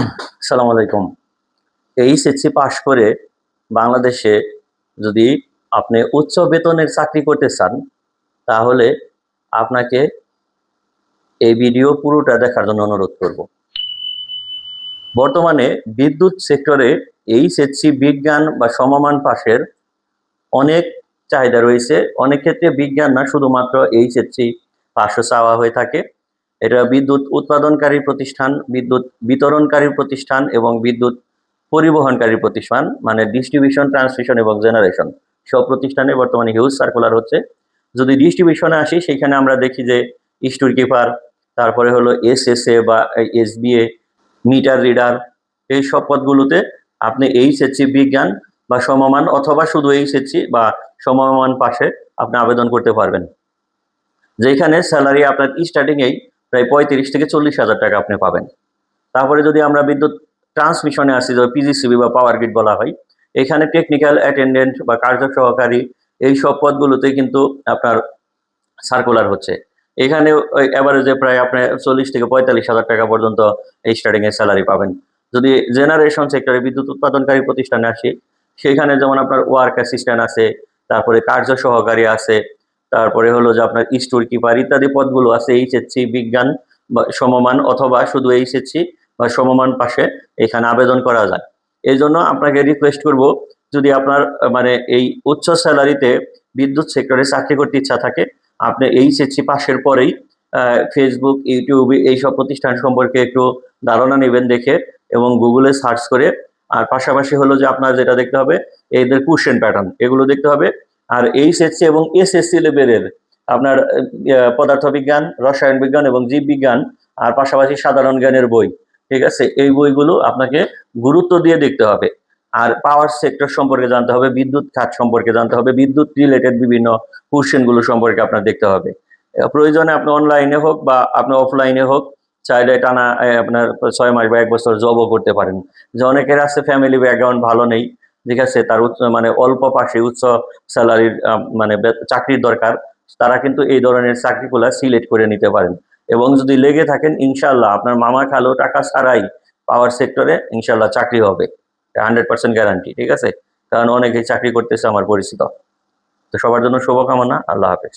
আসসালামু আলাইকুম এইচএসসি পাশ করে বাংলাদেশে যদি আপনি উচ্চ বেতনের চাকরি করতে চান, তাহলে আপনাকে এই ভিডিও পুরোটা দেখার জন্য অনুরোধ করব। বর্তমানে বিদ্যুৎ সেক্টরে এইচএসসি বিজ্ঞান বা সমমান পাশের অনেক চাহিদা রয়েছে। অনেক ক্ষেত্রে বিজ্ঞান না, শুধুমাত্র এইচএসসি পাশও চাওয়া হয়ে থাকে। এটা বিদ্যুৎ উৎপাদনকারী প্রতিষ্ঠান, বিদ্যুৎ বিতরণকারী প্রতিষ্ঠান এবং বিদ্যুৎ পরিবহনকারী প্রতিষ্ঠান মানে ডিস্ট্রিবিউশন ট্রান্সমিশন এবং জেনারেশন সব প্রতিষ্ঠানে বর্তমানে হিউজ সার্কুলার হচ্ছে। যদি ডিস্ট্রিবিউশনে আসি, সেখানে আমরা দেখি যে স্টোর কিপার তারপরে হলো এস এস এ বা এস এ মিটার রিডার এই সব পদগুলোতে আপনি এইচএসসি বিজ্ঞান বা সমমান অথবা শুধু এইচএসসি বা সমমান পাশে আপনি আবেদন করতে পারবেন। যেখানে স্যালারি আপনার স্টার্টিংয়েই প্রায় পঁয়ত্রিশ থেকে চল্লিশ হাজার টাকা আপনি পাবেন। তারপরে যদি আমরা বিদ্যুৎ ট্রান্সমিশনে আসি যে পিজিসিবি বা পাওয়ার গ্রিড বলা হয়, এখানে টেকনিক্যাল অ্যাটেন্ডেন্ট বা কার্য সহকারী এই সব পদগুলোতে কিন্তু আপনার সার্কুলার হচ্ছে। এখানে অ্যাভারেজে প্রায় আপনি চল্লিশ থেকে পঁয়তাল্লিশ হাজার টাকা পর্যন্ত এই স্টার্টিংয়ে স্যালারি পাবেন। যদি জেনারেশন সেক্টরে বিদ্যুৎ উৎপাদনকারী প্রতিষ্ঠানে আসি, সেখানে যেমন আপনার ওয়ার্ক অ্যাসিস্ট্যান্ট আছে, তারপরে কার্য সহকারী আছে তারপরে হলো যে আপনার স্টোর কিপার ইত্যাদি পদগুলো আছে এইচএসসি বিজ্ঞান বা সমমান অথবা শুধু এইচএসসি বা সমমান পাশে এখানে আবেদন করা যায়। এই জন্য আপনাকে রিকোয়েস্ট করব, যদি আপনার মানে এই উচ্চ স্যালারিতে বিদ্যুৎ সেক্টরে চাকরি করতে ইচ্ছা থাকে, আপনি এইচএসসি পাশের পরেই ফেসবুক ইউটিউব এইসব প্রতিষ্ঠান সম্পর্কে একটু ধারণা নেবেন দেখে এবং গুগলে সার্চ করে, আর পাশাপাশি হলো যে আপনার যেটা দেখতে হবে, এদের কোশ্চেন প্যাটার্ন এগুলো দেখতে হবে। আর এইচএসসি এবং এসএসসি লেভেলের আপনার পদার্থবিজ্ঞান, রসায়ন বিজ্ঞান এবং জীববিজ্ঞান আর পাশাপাশি সাধারণ জ্ঞানের বই, ঠিক আছে? এই বইগুলো আপনাকে গুরুত্ব দিয়ে দেখতে হবে। আর পাওয়ার সেক্টর সম্পর্কে জানতে হবে, বিদ্যুৎ খাত সম্পর্কে জানতে হবে, বিদ্যুৎ রিলেটেড বিভিন্ন কোশ্চেনগুলো সম্পর্কে আপনার দেখতে হবে। প্রয়োজনে আপনি অনলাইনে হোক বা আপনি অফলাইনে হোক, চাইলে টানা আপনার ছয় মাস বা এক বছর জবও করতে পারেন। যে অনেকের আছে ফ্যামিলি ব্যাকগ্রাউন্ড ভালো নেই ঠিক আছে, তার উচ্চ মানে অল্প পাশে উচ্চ স্যালারির মানে চাকরির দরকার, তারা কিন্তু এই ধরনের চাকরিগুলো সিলেক্ট করে নিতে পারেন। এবং যদি লেগে থাকেন ইনশাল্লাহ আপনার মামা খালো টাকা ছাড়াই পাওয়ার সেক্টরে ইনশাল্লাহ চাকরি হবে। হান্ড্রেড পার্সেন্ট গ্যারান্টি ঠিক আছে? কারণ অনেকেই চাকরি করতেছে আমার পরিচিত। তো সবার জন্য শুভকামনা, আল্লাহ হাফেজ।